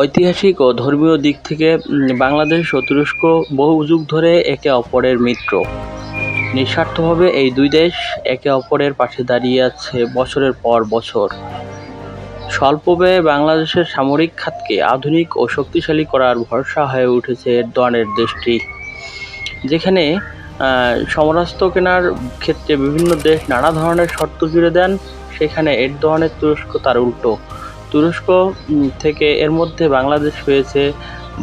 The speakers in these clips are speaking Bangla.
ঐতিহাসিক ও ধর্মীয় দিক থেকে বাংলাদেশ ও তুরস্ক বহু যুগ ধরে একে অপরের মিত্র। নিঃস্বার্থভাবে এই দুই দেশ একে অপরের পাশে দাঁড়িয়ে আছে বছরের পর বছর। স্বল্প ব্যয়ে বাংলাদেশের সামরিক খাতকে আধুনিক ও শক্তিশালী করার ভরসা হয়ে উঠেছে এরদোয়ানের দেশটি, যেখানে সমরাস্ত্র কেনার ক্ষেত্রে বিভিন্ন দেশ নানা ধরনের শর্ত জুড়ে দেন। সেখানে এরদোয়ানের তুরস্ক তার উল্টো। তুরস্ক থেকে এর মধ্যে বাংলাদেশ পেয়েছে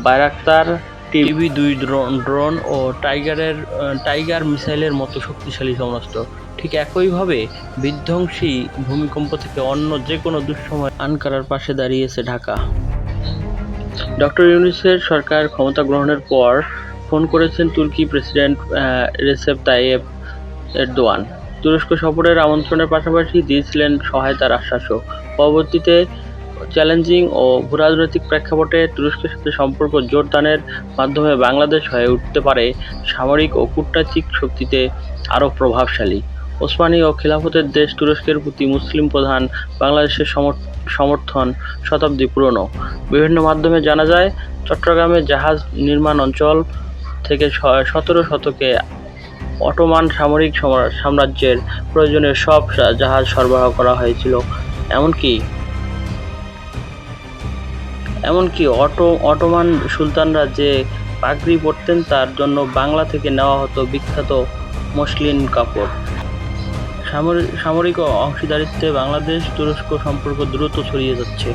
বায়রাক্তার টিভি দুই ড্রোন ড্রোন ও টাইগারের টাইগার মিসাইলের মতো শক্তিশালী সমস্ত ঠিক একইভাবে বিধ্বংসী ভূমিকম্প থেকে অন্য যে কোনো দুঃসময় আনকারার পাশে দাঁড়িয়েছে ঢাকা। ডক্টর ইউনুসের সরকার ক্ষমতা গ্রহণের পর ফোন করেছেন তুর্কি প্রেসিডেন্ট রেসেপ তাইয়েব এরদোয়ান। তুরস্ক সফরের আমন্ত্রণের পাশাপাশি দিয়েছিলেন সহায়তার আশ্বাসও। পরবর্তীতে চ্যালেঞ্জিং ও ভূরাজনৈতিক প্রেক্ষাপটে তুরস্কের সাথে সম্পর্ক জোরদানের মাধ্যমে বাংলাদেশ হয়ে উঠতে পারে সামরিক ও কূটনৈতিক শক্তিতে আরও প্রভাবশালী। ওসমানী ও খিলাফতের দেশ তুরস্কের প্রতি মুসলিম প্রধান বাংলাদেশের সমর- সমর্থন শতাব্দী পুরনো। বিভিন্ন মাধ্যমে জানা যায়, চট্টগ্রামে জাহাজ নির্মাণ অঞ্চল থেকে সতেরো শতকে অটোমান সামরিক সাম্রাজ্যের প্রয়োজনীয় সব জাহাজ সরবরাহ করা হয়েছিল। এমনকি এমনকি অটো, অটোমান সুলতানরা যে পাগড়ি পরতেন, তার জন্য বাংলা থেকে নেওয়া হতো বিখ্যাত মসলিন কাপড়। সামরি- সামরিক অংশীদারিত্বে বাংলাদেশ তুরস্ক সম্পর্ক দ্রুত ছড়িয়ে যাচ্ছে।